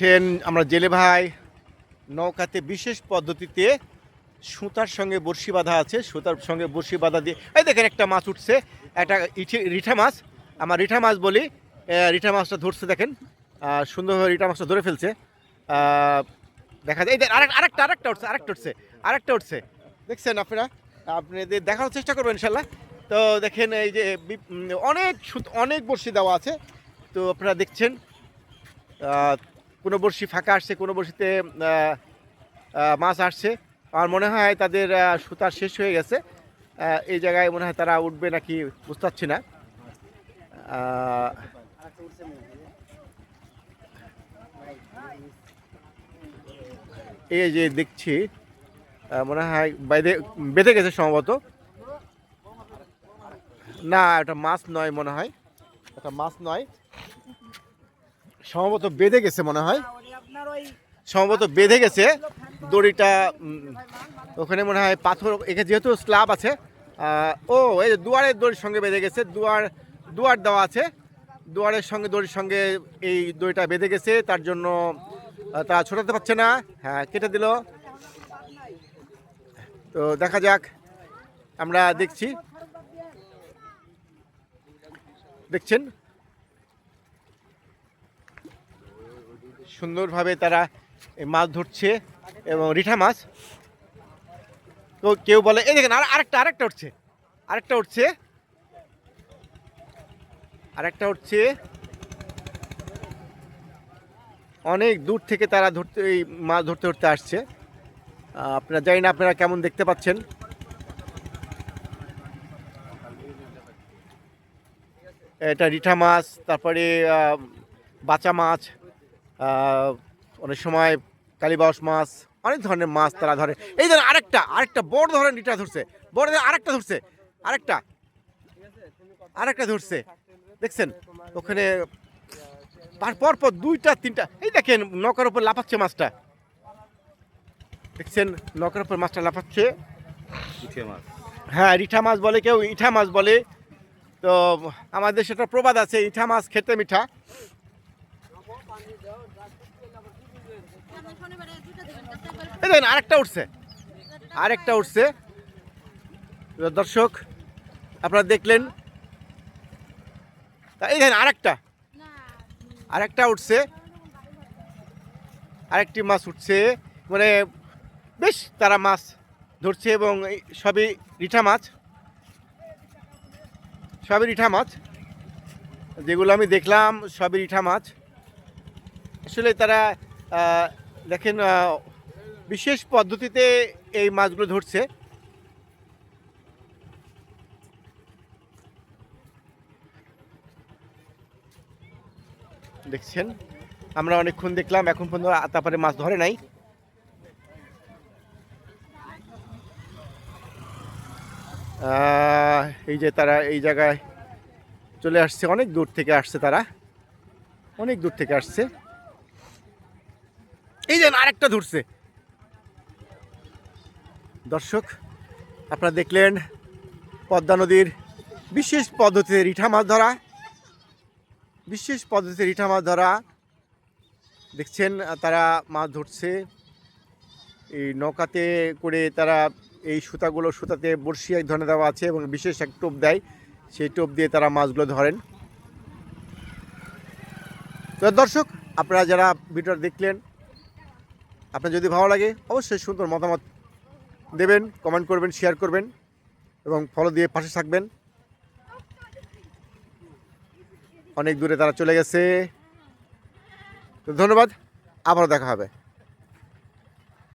দেখছেন আমরা জেলে ভাই, নৌকাতে বিশেষ পদ্ধতিতে সুতার সঙ্গে বড়শি বাঁধা আছে, সুতার সঙ্গে বড়শি বাঁধা দিয়ে এই দেখেন একটা মাছ উঠছে, একটা ইঠে, রিঠা মাছ। আমার রিঠা মাছ বলি রিঠা মাছটা ধরছে দেখেন সুন্দরভাবে রিঠা মাছটা ধরে ফেলছে। দেখা যায় এই আরেক আরেকটা আরেকটা উঠছে আরেকটা উঠছে আরেকটা উঠছে। দেখছেন আপনারা? আপনাদের দেখানোর চেষ্টা করবেন ইনশাল্লাহ তো দেখেন এই যে অনেক অনেক বড়শি দেওয়া আছে। তো আপনারা দেখছেন কোনো বড়শি ফাঁকা আসছে, কোনো বড়শিতে মাছ আসছে। আমার মনে হয় তাদের সুতার শেষ হয়ে গেছে। এই জায়গায় মনে হয় তারা উঠবে নাকি বুঝতে পারছি না এই যে দেখছি মনে হয় বেঁধে বেঁধে গেছে সম্ভবত। না, এটা মাছ নয় মনে হয়। এটা মাছ নয়। সম্ভবত বেঁধে গেছে মনে হয়। সম্ভবত বেঁধে গেছে। দড়িটা ওখানে মনে হয় পাথর এখানে যেহেতু স্ল্যাব আছে ও এই দুয়ারের দড়ির সঙ্গে বেঁধে গেছে দুয়ার দুয়ার দেওয়া আছে। দুয়ারের সঙ্গে দড়ির সঙ্গে এই দড়িটা বেঁধে গেছে তার জন্য তা ছোটাতে পারছে না। হ্যাঁ কেটে দিল। তো দেখা যাক আমরা দেখছি। দেখছেন? সুন্দরভাবে তারা মাছ ধরছে এবং রিঠা মাছ। তো কেউ বলে, এই দেখেন, আর আরেকটা আরেকটা উঠছে আরেকটা উঠছে আরেকটা উঠছে। অনেক দূর থেকে তারা ধরতে, এই মাছ ধরতে ধরতে আসছে। আপনারা, জানি না আপনারা কেমন দেখতে পাচ্ছেন। এটা রিঠা মাছ, তারপরে বাচা মাছ অনেক সময় কালীবাউস মাছ অনেক ধরনের মাছ তারা ধরে। এই ধরেন আরেকটা আরেকটা বড় ধরনের রিঠা ধরছে। বড় ধরনের আরেকটা ধরছে। আরেকটা আরেকটা ধরছে। দেখছেন? ওখানে তার পর পর দুইটা তিনটা এই দেখেন নৌকার উপর লাফাচ্ছে মাছটা। দেখছেন? নৌকার উপর মাছটা লাফাচ্ছে। ইঠে মাছ। হ্যাঁ রিঠা মাছ বলে কেউ ইঠা মাছ বলে। তো আমাদের সেটা প্রবাদ আছে ইঠা মাছ খেতে মিঠা। এই দেখেন, আরেকটা উঠছে। আরেকটা উঠছে। দর্শক, আপনারা দেখলেন। তা এই দেখেন, আরেকটা। আরেকটা উঠছে। আরেকটি মাছ উঠছে। মানে বেশ, তারা মাছ ধরছে এবং সবই রিঠা মাছ। সবই রিঠা মাছ। যেগুলো আমি দেখলাম, সবই রিঠা মাছ। আসলে তারা দেখেন বিশেষ পদ্ধতিতে এই মাছগুলো ধরছে। দেখছেন, আমরা অনেকক্ষণ দেখলাম, এখন পর্যন্ত তারপরে মাছ ধরে নাই। এই যে তারা এই জায়গায় চলে আসছে, অনেক দূর থেকে আসছে তারা। অনেক দূর থেকে আসছে। এই যে আরেকটা ধরছে। দর্শক, আপনারা দেখলেন পদ্মা নদীর বিশেষ পদ্ধতিতে রিঠা মাছ ধরা। বিশেষ পদ্ধতিতে রিঠা মাছ ধরা। দেখছেন, তারা মাছ ধরছে। এই নৌকাতে করে তারা এই সুতাগুলো সুতাতে বড়শি এক ধরনের দেওয়া আছে এবং বিশেষ এক টোপ দেয়। সেই টোপ দিয়ে তারা মাছগুলো ধরেন। তো দর্শক, আপনারা যারা ভিডিওটা দেখলেন আপনার যদি ভালো লাগে, অবশ্যই সুন্দর মতামত দেবেন কমেন্ট করবেন শেয়ার করবেন এবং ফলো দিয়ে পাশে থাকবেন। অনেক দূরে তারা চলে গেছে। তো ধন্যবাদ, আবারও দেখা হবে।